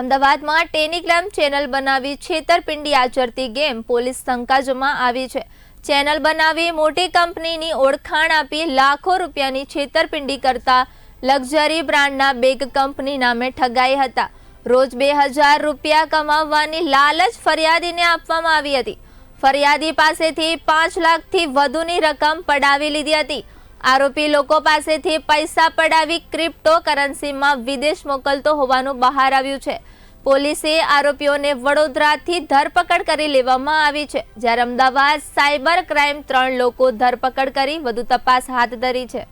અમદાવાદમાં Telegram channel બનાવી છેતરપિંડી આચરતી ગેમ પોલીસ શંકાજમાં આવી છે. ચેનલ બનાવી મોટી કંપનીની ઓળખાણ આપી લાખો રૂપિયાની છેતરપિંડી કરતા લક્ઝરી બ્રાન્ડના બેગ કંપની નામે ઠગાઈ હતા. રોજ બે હજાર રૂપિયા કમાવવાની લાલચ ફરિયાદીને આપવામાં આવી હતી. ફરિયાદી પાસેથી પાંચ લાખથી વધુની રકમ પડાવી લીધી હતી. આરોપી લોકો પાસેથી પૈસા પડાવી ક્રિપ્ટો કરન્સીમાં વિદેશ મોકલતો હોવાનું બહાર આવ્યું છે. પોલીસે આરોપીઓને વડોદરાથી ધરપકડ કરી લેવામાં આવી છે. જ્યારે અમદાવાદ સાયબર ક્રાઇમ ત્રણ લોકો ધરપકડ કરી વધુ તપાસ હાથ ધરી છે.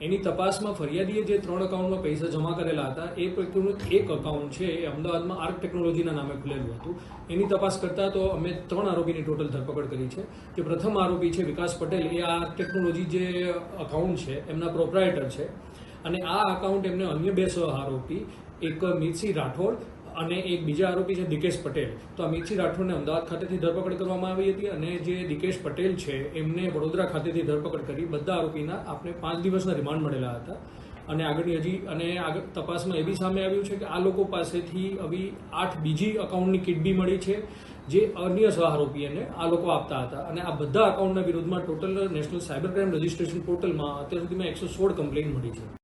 એની તપાસમાં ફરિયાદીએ જે ત્રણ અકાઉન્ટમાં પૈસા જમા કરેલા હતા, એ પૈકીનું એક અકાઉન્ટ છે, એ અમદાવાદમાં આર્ક ટેકનોલોજીના નામે ખુલેલું હતું. એની તપાસ કરતા તો અમે ત્રણ આરોપીની ટોટલ ધરપકડ કરી છે. જે પ્રથમ આરોપી છે વિકાસ પટેલ, એ આર્ક ટેકનોલોજી જે અકાઉન્ટ છે, એમના પ્રોપરાઇટર છે. અને આ અકાઉન્ટ એમને અન્ય બે સહ આરોપી એક મિતસિંહ રાઠોડ અને એક બીજા આરોપી છે દિકેશ પટેલ. તો આ મિતસિંહ રાઠોડને અમદાવાદ ખાતેથી ધરપકડ કરવામાં આવી હતી અને જે દિકેશ પટેલ છે, એમને વડોદરા ખાતેથી ધરપકડ કરી બધા આરોપીના આપણે પાંચ દિવસના રિમાન્ડ મળેલા હતા. અને આગળની હજી, અને આગળ તપાસમાં એ બી સામે આવ્યું છે કે આ લોકો પાસેથી આવી આઠ બીજી અકાઉન્ટની કિડબી મળી છે, જે અન્ય સહ આરોપીઓને આ લોકો આપતા હતા. અને આ બધા અકાઉન્ટના વિરુદ્ધમાં total national cyber crime registration પોર્ટલમાં અત્યાર સુધીમાં એકસો સોળ કમ્પ્લેન મળી છે.